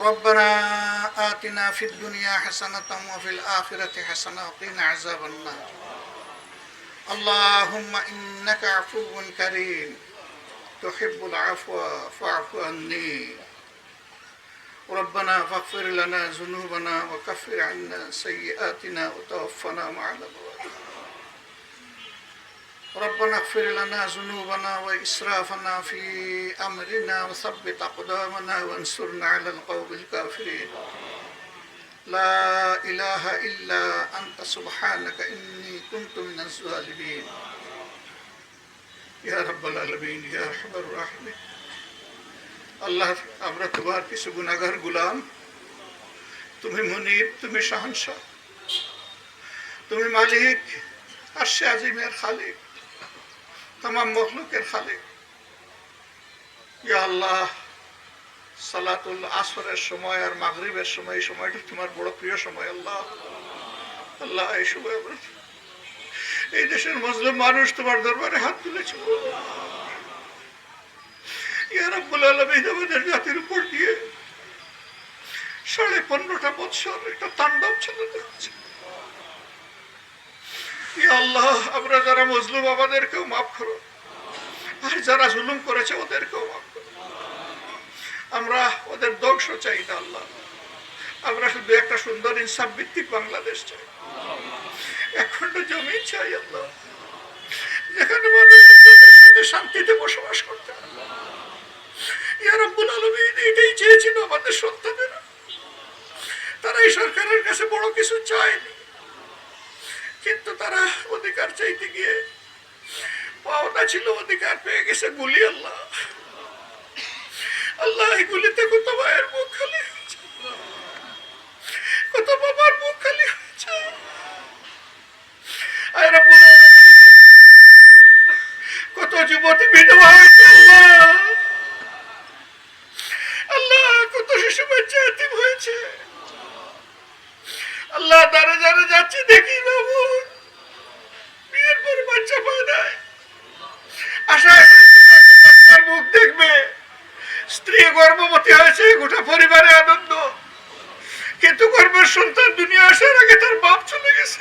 ربنا آتنا في الدنيا حسنة وفي الآخرة حسنة وقنا عذاب النار. اللهم إنك عفو كريم. تحب العفو فاعف عني. ربنا فاغفر لنا ذنوبنا وكفر عنا سيئاتنا وتوفنا مع الأبرار. ربنا اغفر لنا ذنوبنا وإسرافنا في أمرنا وثبت أقدامنا وانصرنا على القوم الكافرين لا إله إلا أنت سبحانك إني كنت من الظالمين يا رب العالمين يا أرحم الراحمين আল্লাহ আমরা তোমার কিছু গুণাগার গুলাম তুমি মনিব তুমি শাহনশাহ তুমি মালিক আর সে আজিমের খালিক তাম মখলুকের খালিক। ইয়া আল্লাহ, সালাতুল আসরের সময় আর মাগরিবের সময়, এই সময়টা তোমার বড় প্রিয় সময়, আল্লাহ। আল্লাহ, এই সময় এই দেশের মজলুম মানুষ তোমার দরবারে হাত তুলেছে। জাতির উপর দিয়ে সাড়ে পনেরোটা বছর একটা তাণ্ডব ইয়া আল্লাহ, আমরা যারা মজলুম, আমাদেরকেও মাফ করো। আর যারা জুলুম করেছে, ওদেরকেও মাফ করো। আমরা ওদের ধ্বংস চাই না, আল্লাহ। আমরা শুধু একটা সুন্দর ইনসাফ ভিত্তিক বাংলাদেশ চাই। এখন্ড জমি চাই, আল্লাহ। যেখানে মানুষ শান্তিতে বসবাস করতে পারে। ইয়া রাব্বুল আলামিন এটাই চেয়েছিল আমাদের সন্তানেরা। তারা এই সরকারের কাছে বড় কিছু চায়নি। কিন্তু তারা অধিকার চাইতে গিয়ে পাওনা ছিল, অধিকার পেয়ে গেছে গুলি আল্লাহ। আল্লাহ এই গুলিতে কত মায়ের মুখ খালি কত বাবার মুখ খালি হয়েছে। কত যুবতী বিধবা হয়েছে আল্লাহ। আল্লাহ, কত শিশু বাচ্চা হয়েছে। আল্লাহ দাঁড়ে দাঁড়ে যাচ্ছি দেখি গর্ভবতী হয়েছে গোটা পরিবারে আনন্দ। কিন্তু গর্ভের সন্তান দুনিয়া আসার আগে তার বাপ চলে গেছে।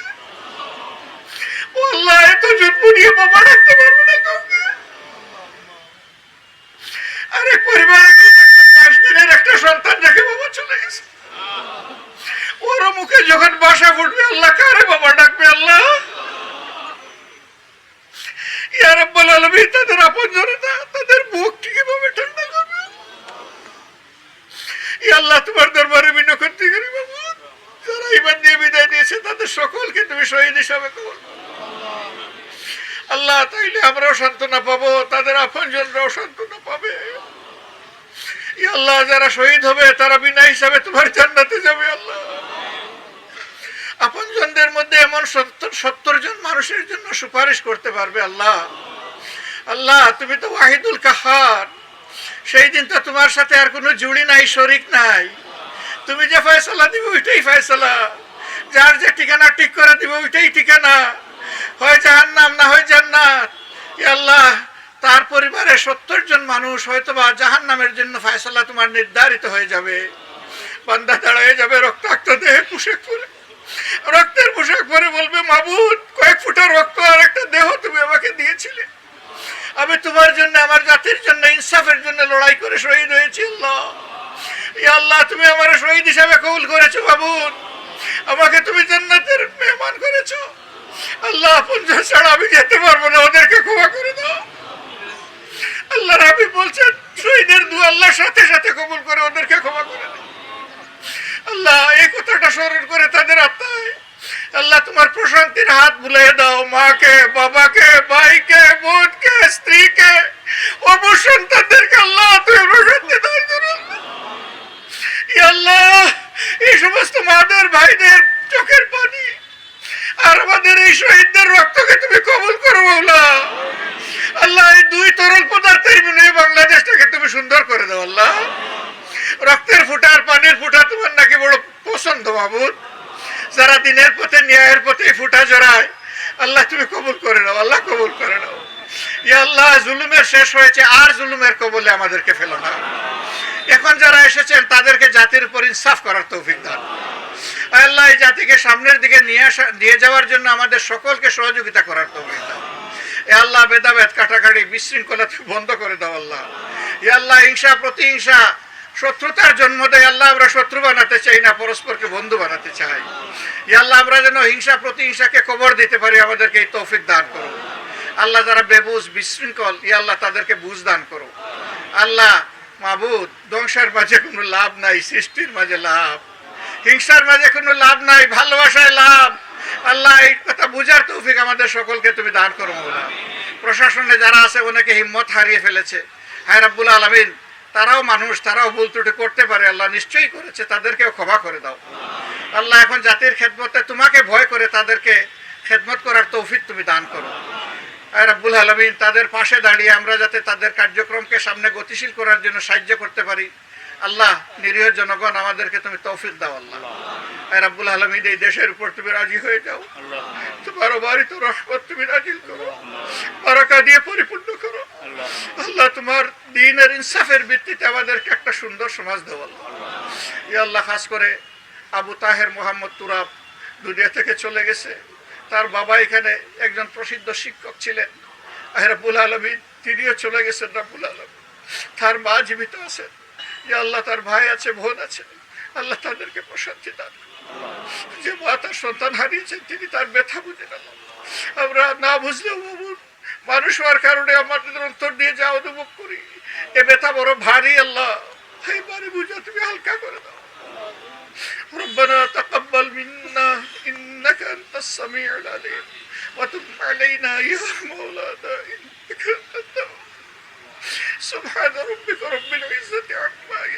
এত জন্ম নিয়ে বাবা রাখতে পারবে না কাউকে। আরে একটা সন্তান বাবা চলে গেছে। ওর মুখে যখন বাসা ফুটবে, আল্লাহ কারে বাবা ডাকবে, আল্লাহ? ইয়া রাব্বুল আলামিন, তাদের আপন জনতা, তাদের মুখ কীভাবে ঠান্ডা আল্লাহ, তোমার দরবারে মিনতি করি বাবু, যারা ইমান দিয়ে বিদায় দিয়েছে তাদের সকলকে তুমি শহীদ হিসাবে কবল আল্লাহ, তাইলে আমরাও সান্ত্বনা পাবো, তাদের আপন জনরাও সান্ত্বনা পাবে। আল্লাহ, যারা শহীদ হবে, তারা বিনা হিসাবে তোমার জান্নাতে যাবে, আল্লাহ। আপনজনদের মধ্যে এমন সত্তর জন মানুষের জন্য সুপারিশ করতে পারবে, আল্লাহ। আল্লাহ, তুমি তো ওয়াহিদুল কাহার। সেই দিন তো তোমার সাথে আর কোনো জুড়ি নাই, শরিক নাই। তুমি যে ফয়সালা দিবে, ওইটাই ফয়সালা। যার যে ঠিকানা ঠিক করে দিবে, ওইটাই ঠিকানা। হয় জাহান্নাম না হয় জান্নাত। আল্লাহ, তার পরিবারে সত্তর জন মানুষ হয়তো বা জাহান্নামের জন্য ফয়সালা তোমার নির্ধারিত হয়ে যাবে। বান্দা দাঁড়ায় যাবে রক্তাক্ত দেহে পোশাক পরে। রক্তের পোশাক পরে বলবে, মাবুদ, কয়েক ফুটা রক্ত আর একটা দেহ তুমি আমাকে দিয়েছিলে। আমি তোমার জন্য, আমার জাতির জন্য, ইনসাফের জন্য লড়াই করে শহীদ হয়েছি, আল্লাহ। আল্লাহ, তুমি আমার শহীদ হিসাবে কবুল করেছ বাবুন আমাকে তুমি জান্নাতের মেহমান করেছ। আল্লাহ, পঞ্চাশ ছাড়া আমি যেতে পারব না, ওদেরকে ক্ষমা করে দাও। আল্লাহ, রাবি বলছেন, শহীদের দু আল্লাহর সাথে সাথে কবুল করে ওদেরকে ক্ষমা করে দাও। আল্লাহ, এই কথাটা স্মরণ করে তাদের আত্মায় আল্লাহ তোমার প্রশান্তির হাত বুলিয়ে দাও, মাকে, বাবাকে, ভাইকে, বোনকে, স্ত্রীকে অবর আল্লাহ তুমি প্রশান্তি দান আল্লাহ, এই সমস্ত মাদের, ভাইদের চোখের পানি আর আমাদের এই শহীদদের রক্তকে তুমি কবুল করো মৌলা আল্লাহ, এই দুই তরল পদার্থের বাংলাদেশটাকে তুমি সুন্দর করে দাও, আল্লাহ। রক্তের ফুটা আর পানির ফুটা তোমার নাকি বড় পছন্দ, মাবুদ। যারা দিনের পথে, ন্যায়ের পথে ফুটা জড়ায়, আল্লাহ তুমি কবুল করে নাও, আল্লাহ কবুল করে নাও। আল্লাহ, জুলুমের শেষ হয়েছে, আর জুলুমের কবলে আমাদেরকে ফেলো না। এখন যারা এসেছেন, তাদেরকে জাতির উপর ইনসাফ করার তৌফিক দান। আল্লাহ, এই জাতিকে সামনের দিকে নিয়ে আসা, নিয়ে যাওয়ার জন্য আমাদের সকলকে সহযোগিতা করার তৌফিক দান। এ আল্লাহ বেদাবেদ কাটাকাটি, বিশৃঙ্খলা বন্ধ করে দাও আল্লাহ। এ আল্লাহ, হিংসা, প্রতিহিংসা শত্রুতার জন্ম দেয়। আল্লাহ আমরা শত্রু বানাতে চাই না, পরস্পরকে বন্ধু বানাতে চাই। আল্লাহ আমরা যেন হিংসা, প্রতিহিংসাকে কবর দিতে পারি, আমাদেরকে এই তৌফিক দান করো আল্লাহ যারা বেবুজ, বিশৃঙ্খল, ই আল্লাহ তাদেরকে বুঝ দান করো আল্লাহ মাবুদ, ধ্বংসের মাঝে কোনো লাভ নাই, সৃষ্টির মাঝে লাভ। হিংসার মাঝে কোনো লাভ নাই, ভালোবাসায় লাভ। আল্লাহ এই কথা বুঝার তৌফিক আমাদের সকলকে তুমি দান করো, মৌলা। প্রশাসনে যারা আছে, অনেকে হিম্মত হারিয়ে ফেলেছে। হায় রাব্বুল আলমিন তারাও মানুষ, তারাও ভুল ত্রুটি করতে পারে, আল্লাহ নিশ্চয়ই করেছে, তাদেরকেও ক্ষমা করে দাও। আল্লাহ এখন জাতির খেদমতে তোমাকে ভয় করে তাদেরকে খেদমত করার তৌফিক তুমি দান করো। আর রাব্বুল আলমিন, তাদের পাশে দাঁড়িয়ে আমরা যাতে তাদের কার্যক্রমকে সামনে গতিশীল করার জন্য সাহায্য করতে পারি। আল্লাহ নিরীহ জনগণ আমাদেরকে তুমি তৌফিক দাও আল্লাহ। রাব্বুল আলমিন এই দেশের উপর তুমি রাজি হয়ে যাও। তোমার বাড়িতে রহমত তুমি রাজি করো। বারাকা দিয়ে পরিপূর্ণ করো। আল্লাহ। তোমার দিনের ইনসাফের ভিত্তিতে আমাদেরকে একটা সুন্দর সমাজ দেওয়া আল্লাহ। ইয়া আল্লাহ খাস করে আবু তাহের মোহাম্মদ তুরাব দুনিয়া থেকে চলে গেছে। তার বাবা এখানে একজন প্রসিদ্ধ শিক্ষক ছিলেন। আহরাবুল আলমী তিনিও চলে গেছেন রাবুল আলম তার মা জীবিত আছেন। যে আল্লাহ তার ভাই আছে বোন আছে আল্লাহ তাদেরকে প্রশান্তি দান করুন। যে মা তার সন্তান হারিয়েছেন তিনি তার ব্যথা বুঝে গেল আমরা না বুঝলেও বাবুর মানুষ হওয়ার কারণে আমাদের অন্তর দিয়ে যা অনুভব করি এ ব্যথা বড় ভারী আল্লাহ এই ভারী বুঝে তুমি হালকা করে দাও ربنا تقبل منا إنك أنت السميع العليم وتب علينا يا مولانا إنك أنت التواب سبحان ربك رب العزة عما